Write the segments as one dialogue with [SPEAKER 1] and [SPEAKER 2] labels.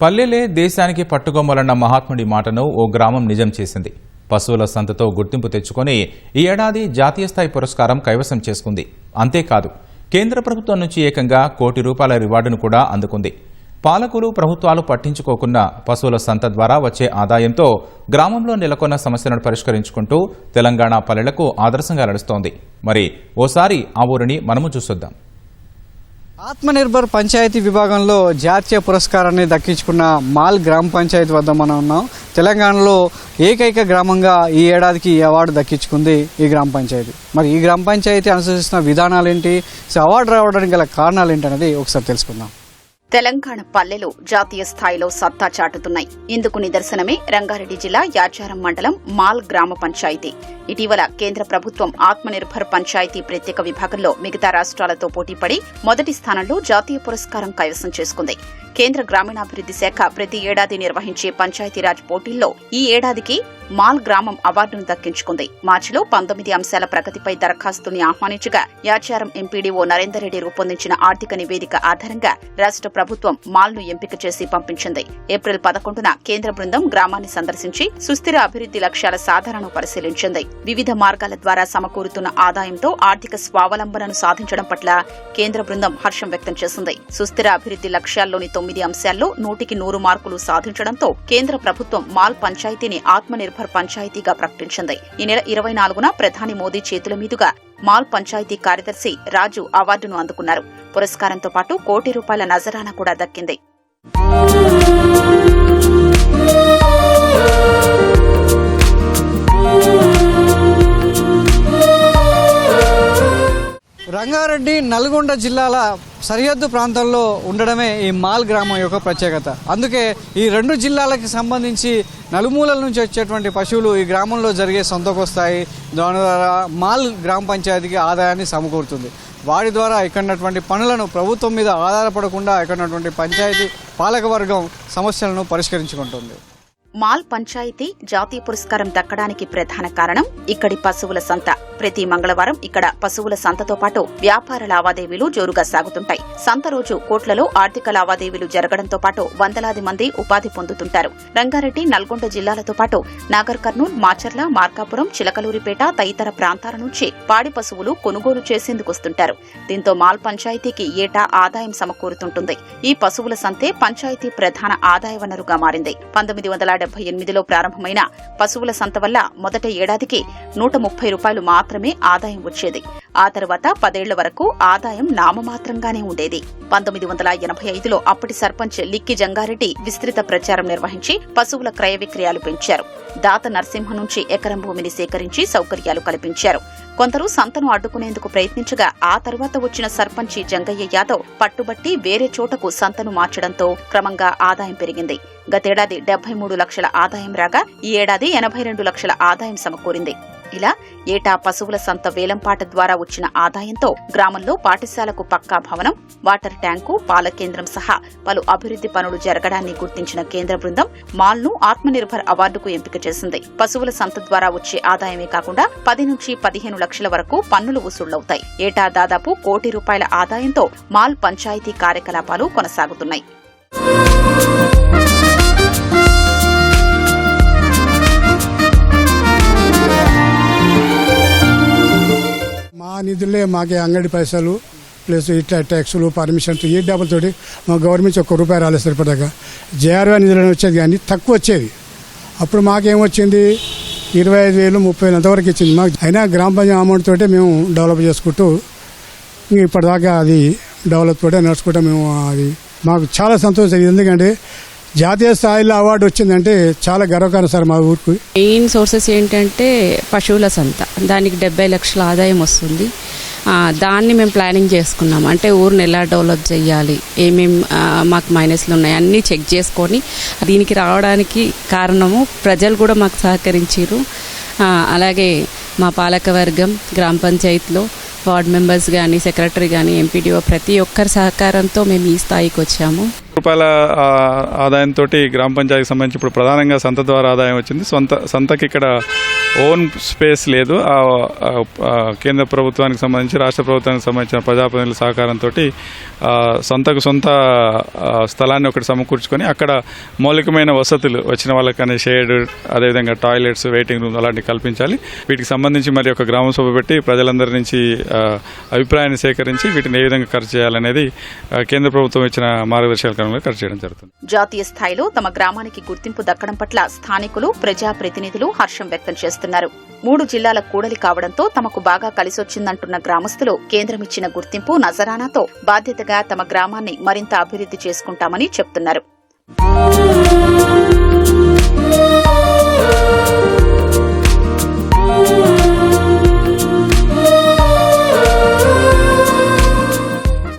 [SPEAKER 1] పల్లెలే దేశానికి పట్టుకొమ్మలన్న మహాత్ముడి మాటను ఓ గ్రామం నిజం చేసింది. పశువుల సంతతో గుర్తింపు తెచ్చుకొని ఈ ఏడాది జాతీయ స్థాయి పురస్కారం కైవసం చేసుకుంది. అంతేకాదు కేంద్ర ప్రభుత్వం నుంచి ఏకంగా కోటి రూపాయల రివార్డును కూడా అందుకుంది. పాలకులు ప్రభుత్వాలు పట్టించుకోకున్న పశువుల సంత ద్వారా వచ్చే ఆదాయంతో గ్రామంలో నెలకొన్న సమస్యలను పరిష్కరించుకుంటూ తెలంగాణ పల్లెలకు ఆదర్శంగా నడుస్తోంది. మరి ఓసారి ఆ ఊరిని మనము చూసొద్దాం.
[SPEAKER 2] ఆత్మనిర్భర్ పంచాయతీ విభాగంలో జాతీయ పురస్కారాన్ని దక్కించుకున్న మాల్ గ్రామ పంచాయతీ వద్ద మనం ఉన్నాం. తెలంగాణలో ఏకైక గ్రామంగా ఈ ఏడాదికి ఈ అవార్డు దక్కించుకుంది ఈ గ్రామ పంచాయతీ. మరి ఈ గ్రామ పంచాయతీ అనుసరిస్తున్న విధానాలు ఏంటి సో అవార్డు రావడానికి గల కారణాలు ఏంటి అనేది ఒకసారి తెలుసుకుందాం.
[SPEAKER 3] తెలంగాణ పల్లెలు జాతీయ స్థాయిలో సత్తా చాటుతున్నాయి. ఇందుకు నిదర్శనమే రంగారెడ్డి జిల్లా యాచారం మండలం మాల్ గ్రామ పంచాయతీ. ఇటీవల కేంద్ర ప్రభుత్వం ఆత్మనిర్భర్ పంచాయతీ ప్రత్యేక విభాగంలో మిగతా రాష్ట్రాలతో పోటీపడి మొదటి స్థానంలో జాతీయ పురస్కారం కైవసం చేసుకుంది. కేంద్ర గ్రామీణాభివృద్ది శాఖ ప్రతి ఏడాది నిర్వహించే పంచాయతీరాజ్ పోటీల్లో ఈ ఏడాదికి మాల్ గ్రామం అవార్డును దక్కించుకుంది. మార్చిలో పంతొమ్మిది అంశాల ప్రగతిపై దరఖాస్తుని ఆహ్వానించగా యాచారం ఎంపీడీఓ నరేందర్ రెడ్డి రూపొందించిన ఆర్థిక నివేదిక ఆధారంగా రాష్ట్ర ప్రభుత్వం మాల్ను ఎంపిక చేసి పంపించింది. ఏప్రిల్ పదకొండున కేంద్ర బృందం గ్రామాన్ని సందర్శించి సుస్థిర అభివృద్ది లక్ష్యాల సాధనను పరిశీలించింది. వివిధ మార్గాల ద్వారా సమకూరుతున్న ఆదాయంతో ఆర్థిక స్వావలంబనను సాధించడం పట్ల కేంద్ర బృందం హర్షం వ్యక్తం చేసింది. సుస్థిర అభివృద్ది లక్ష్యాల్లోని తొమ్మిది అంశాల్లో నూటికి నూరు మార్కులు సాధించడంతో కేంద్ర ప్రభుత్వం మాల్ పంచాయతీని ఆత్మనిర్భర్ పంచాయతీగా ప్రకటించింది. ఈ నెల ఇరవై నాలుగున ప్రధాని మోదీ చేతుల మీదుగా మాల్ పంచాయతీ కార్యదర్శి రాజు అవార్డును అందుకున్నారు. పురస్కారంతో పాటు కోటి రూపాయల నజరానా కూడా దక్కింది.
[SPEAKER 2] రంగారెడ్డి నల్గొండ జిల్లాల సరిహద్దు ప్రాంతాల్లో ఉండడమే ఈ మాల్ గ్రామం యొక్క ప్రత్యేకత. అందుకే ఈ రెండు జిల్లాలకి సంబంధించి నలుమూలల నుంచి వచ్చేటువంటి పశువులు ఈ గ్రామంలో జరిగే సొంతకొస్తాయి. దాని ద్వారా మాల్ గ్రామ పంచాయతీకి ఆదాయాన్ని సమకూరుతుంది. వాటి ద్వారా ఇక్కడ ఉన్నటువంటి పనులను ప్రభుత్వం మీద ఆధారపడకుండా ఇక్కడ ఉన్నటువంటి పంచాయతీ పాలకవర్గం సమస్యలను పరిష్కరించుకుంటుంది.
[SPEAKER 3] మాల్ పంచాయతీ జాతీయ పురస్కారం దక్కడానికి ప్రధాన కారణం ఇక్కడి పశువుల సంత. ప్రతి మంగళవారం ఇక్కడ పశువుల సంతతో పాటు వ్యాపార లావాదేవీలు జోరుగా సాగుతుంటాయి. సంత రోజు కోట్లలో ఆర్థిక లావాదేవీలు జరగడంతో పాటు వందలాది మంది ఉపాధి పొందుతుంటారు. రంగారెడ్డి నల్గొండ జిల్లాలతో పాటు నాగర్ కర్నూల్ మాచర్ల మార్కాపురం చిలకలూరిపేట తదితర ప్రాంతాల నుంచి పాడి పశువులు కొనుగోలు చేసేందుకు వస్తుంటారు. దీంతో మాల్ పంచాయతీకి ఏటా ఆదాయం సమకూరుతుంటుంది. ఈ పశువుల సంతే పంచాయతీ ప్రధాన ఆదాయ వనరుగా మారింది. పంతొమ్మిది వందల డెబ్బై ఎనిమిదిలో ప్రారంభమైన పశువుల సంత వల్ల మొదట ఏడాదికి నూట ముప్పై రూపాయలు మాత్రమే ఆదాయం వచ్చేది. ఆ తర్వాత పదేళ్ళ వరకు ఆదాయం నామమాత్రంగానే ఉండేది. పంతొమ్మిది వందల ఎనభై ఐదులో అప్పటి సర్పంచ్ లిక్కి జంగారెడ్డి విస్తృత ప్రచారం నిర్వహించి పశువుల క్రయ విక్రయాలు పెంచారు. దాత నరసింహ నుంచి ఎకరం భూమిని సేకరించి సౌకర్యాలు కల్పించారు. కొందరు సంతను అడ్డుకునేందుకు ప్రయత్నించగా ఆ తర్వాత వచ్చిన సర్పంచి జంగయ్య యాదవ్ పట్టుబట్టి వేరే చోటకు సంతను మార్చడంతో క్రమంగా ఆదాయం పెరిగింది. గతేడాది డెబ్బై మూడు లక్షల ఆదాయం రాగా ఈ ఏడాది ఎనభై రెండు లక్షల ఆదాయం సమకూరింది. ఇలా ఏటా పశువుల సంత వేలంపాట ద్వారా వచ్చిన ఆదాయంతో గ్రామంలో పాఠశాలకు పక్కా భవనం వాటర్ ట్యాంకు పాల కేంద్రం సహా పలు అభివృద్ది పనులు జరగడాన్ని గుర్తించిన కేంద్ర బృందం మాల్ను ఆత్మనిర్భర్ అవార్డుకు ఎంపిక చేసింది. పశువుల సంత ద్వారా వచ్చే ఆదాయమే కాకుండా పది నుంచి పదిహేను లక్షల వరకు పన్నులు వసూళ్ళవుతాయి. ఏటా దాదాపు కోటి రూపాయల ఆదాయంతో మాల్ పంచాయతీ కార్యకలాపాలు కొనసాగుతున్నాయి.
[SPEAKER 4] మా నిధులే మాకే అంగడి పైసలు ప్లస్ ఇట్లా ట్యాక్సులు పర్మిషన్ ఈ డబ్బులతోటి మా గవర్నమెంట్ ఒక్క రూపాయి రాలేదు సరిపడగా జేఆర్వై నిధులను వచ్చేది కానీ తక్కువ వచ్చేది అప్పుడు మాకేమొచ్చింది? ఇరవై ఐదు వేలు ముప్పై వేలు అంతవరకు ఇచ్చింది మాకు. అయినా గ్రామ పంచాయతీ అమౌంట్ తోటే మేము డెవలప్ చేసుకుంటూ ఇప్పటిదాకా అది డెవలప్ తోటే నడుచుకుంటా మేము అది మాకు చాలా సంతోషం. ఎందుకంటే జాతీయ స్థాయిలో అవార్డు వచ్చిందంటే చాలా గర్వకారం సార్ మా ఊరికి.
[SPEAKER 5] మెయిన్ సోర్సెస్ ఏంటంటే పశువుల సంత. దానికి డెబ్బై లక్షల ఆదాయం వస్తుంది. దాన్ని మేము ప్లానింగ్ చేసుకున్నాం. అంటే ఊరిని ఎలా డెవలప్ చేయాలి ఏమేం మాకు మైనస్లు ఉన్నాయి అన్నీ చెక్ చేసుకొని దీనికి రావడానికి కారణము ప్రజలు కూడా మాకు సహకరించారు అలాగే మా పాలకవర్గం గ్రామ పంచాయతీలో వార్డ్ మెంబర్స్ కానీ సెక్రటరీ కానీ ఎంపీడీఓ ప్రతి ఒక్కరి సహకారంతో మేము ఈ స్థాయికి వచ్చాము.
[SPEAKER 6] రూపాయల ఆదాయంతో గ్రామ పంచాయతీకి సంబంధించి ఇప్పుడు ప్రధానంగా సంత ద్వారా ఆదాయం వచ్చింది. సొంత సంతకి ఇక్కడ ఓన్ స్పేస్ లేదు. ఆ, కేంద్ర ప్రభుత్వానికి సంబంధించి రాష్ట్ర ప్రభుత్వానికి సంబంధించిన ప్రజాప్రతినిధుల సహకారంతో సొంతకు సొంత స్థలాన్ని ఒకటి సమకూర్చుకొని అక్కడ మౌలికమైన వసతులు వచ్చిన వాళ్ళకనే షేడ్ అదేవిధంగా టాయిలెట్స్ వెయిటింగ్ రూమ్ అలాంటివి కల్పించాలి. వీటికి సంబంధించి మరి ఒక గ్రామ సభ పెట్టి ప్రజలందరి నుంచి అభిప్రాయాన్ని సేకరించి వీటిని ఏ విధంగా ఖర్చు చేయాలనేది కేంద్ర ప్రభుత్వం ఇచ్చిన మార్గదర్శకాలంలో ఖర్చు చేయడం జరుగుతుంది.
[SPEAKER 3] జాతీయ స్థాయిలో తమ గ్రామానికి గుర్తింపు దక్కడం పట్ల స్థానికులు ప్రజాప్రతినిధులు హర్షం వ్యక్తం చేస్తారు చేస్తున్నారు. మూడు జిల్లాల కూడలి కావడంతో తమకు బాగా కలిసొచ్చిందంటున్న గ్రామస్తులు కేంద్రం ఇచ్చిన గుర్తింపు నజరానాతో బాధ్యతగా తమ గ్రామాన్ని మరింత అభివృద్ధి చేసుకుంటామని చెప్తున్నారు.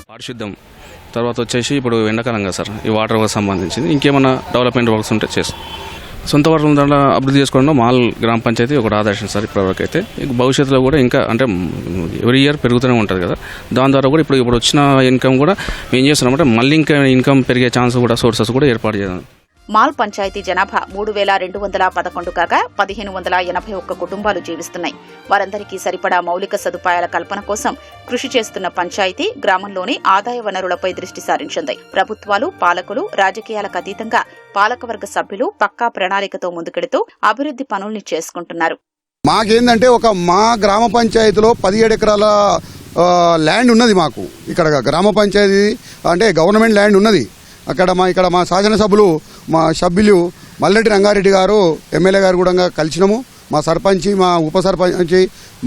[SPEAKER 7] పారిశుద్ధం తర్వాత వచ్చేసి ఇప్పుడు ఎండాకాలం కదా సార్. ఈ వాటర్ వర్క్ సంబంధించింది. ఇంకేమైనా డెవలప్మెంట్ వర్క్స్ ఉంటే చేస్తాం. సొంత వరకు దాంట్లో అభివృద్ధి చేసుకోవడంలో మాల్ గ్రామ పంచాయతీ ఒకటి ఆదర్శం సార్ ఇప్పటివరకు అయితే భవిష్యత్తులో కూడా ఇంకా అంటే ఎవ్రీ ఇయర్ పెరుగుతూనే ఉంటుంది కదా. దాని ద్వారా కూడా ఇప్పుడు ఇప్పుడు వచ్చిన ఇన్కమ్ కూడా మేము చేస్తున్నామంటే మళ్ళీ ఇంకా ఇన్కమ్ పెరిగే ఛాన్స్ కూడా సోర్సెస్ కూడా ఏర్పాటు చేయాలి
[SPEAKER 3] మాల్ పంచాయతీ జనాభా మూడు వేల రెండు వందల పదకొండు కాగా పదిహేను వందల ఎనభై ఒక్క కుటుంబాలు జీవిస్తున్నాయి. వారందరికీ సరిపడా మౌలిక సదుపాయాల కల్పన కోసం కృషి చేస్తున్న పంచాయతీ గ్రామంలోని ఆదాయ వనరులపై దృష్టి సారించింది. ప్రభుత్వాలు పాలకులు రాజకీయాలకు అతీతంగా పాలకవర్గ సభ్యులు పక్కా ప్రణాళికతో ముందుకెడుతూ అభివృద్ధి పనుల్ని చేసుకుంటున్నారు.
[SPEAKER 8] మాకేందంటే ఒక మా గ్రామ పంచాయతీలో పదిహేడు ఎకరాల ల్యాండ్ ఉన్నది మాకు. ఇక్కడ గ్రామ పంచాయతీ అంటే గవర్నమెంట్ ల్యాండ్ ఉన్నది. అక్కడ మా ఇక్కడ మా శాసనసభ్యులు మా సభ్యులు మల్లెడ్డి రంగారెడ్డి గారు ఎమ్మెల్యే గారు కూడా కలిసినాము. మా సర్పంచి మా ఉప సర్పంచి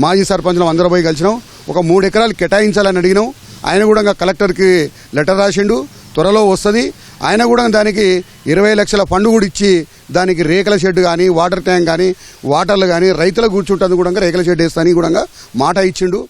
[SPEAKER 8] మాజీ సర్పంచ్లు అందరూ పోయి కలిసినాం. ఒక మూడు ఎకరాలు కేటాయించాలని అడిగినాం. ఆయన కూడా కలెక్టర్కి లెటర్ రాసిండు. త్వరలో వస్తుంది. ఆయన కూడా దానికి ఇరవై లక్షల ఫండ్ కూడా ఇచ్చి దానికి రేకుల షెడ్ కానీ వాటర్ ట్యాంక్ కానీ వాటర్లు కానీ రైతులకు కూర్చుంటుంది కూడా రేకుల షెడ్ వేస్తాని కూడా మాట ఇచ్చిండు.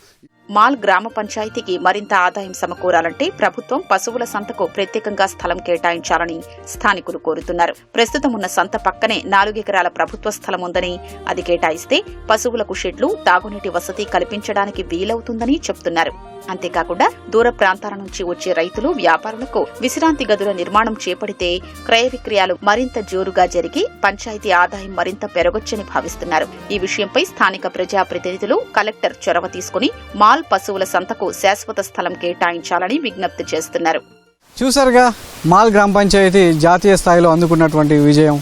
[SPEAKER 3] మాల్ గ్రామ పంచాయతీకి మరింత ఆదాయం సమకూరాలంటే ప్రభుత్వం పశువుల సంతకు ప్రత్యేకంగా స్థలం కేటాయించాలని స్థానికులు కోరుతున్నారు. ప్రస్తుతం ఉన్న సంత పక్కనే నాలుగెకరాల ప్రభుత్వ స్థలం ఉందని అది కేటాయిస్తే పశువులకు షెడ్లు తాగునీటి వసతి కల్పించడానికి వీలవుతుందని చెప్తున్నారు. అంతేకాకుండా దూర ప్రాంతాల నుంచి వచ్చే రైతులు వ్యాపారులకు విశ్రాంతి గదుల నిర్మాణం చేపడితే క్రయ విక్రయాలు మరింత జోరుగా జరిగి పంచాయతీ ఆదాయం మరింత పెరగొచ్చని భావిస్తున్నారు. ఈ విషయంపై స్థానిక ప్రజాప్రతినిధులు కలెక్టర్ చొరవ తీసుకుని మాల్ పశువుల సంతకు శాశ్వత స్థలం కేటాయించాలని విజ్ఞప్తి చేస్తున్నారు.
[SPEAKER 2] చూసారుగా మాల్ గ్రామ పంచాయతీ జాతీయ స్థాయిలో అందుకున్నటువంటి విజయం.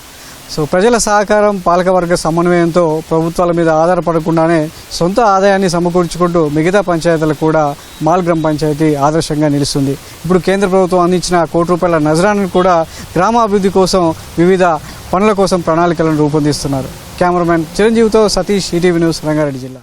[SPEAKER 2] సో ప్రజల సహకారం పాలకవర్గ సమన్వయంతో ప్రభుత్వాల మీద ఆధారపడకుండానే సొంత ఆదాయాన్ని సమకూర్చుకుంటూ మిగతా పంచాయతీలకు కూడా మాల్ గ్రామ పంచాయతీ ఆదర్శంగా నిలుస్తుంది. ఇప్పుడు కేంద్ర ప్రభుత్వం అందించిన కోటి రూపాయల నజరాన్ని కూడా గ్రామాభివృద్ధి కోసం వివిధ పనుల కోసం ప్రణాళికలను రూపొందిస్తున్నారు. కెమెరామెన్ చిరంజీవితో సతీష్ ఈటీవీ న్యూస్ రంగారెడ్డి జిల్లా.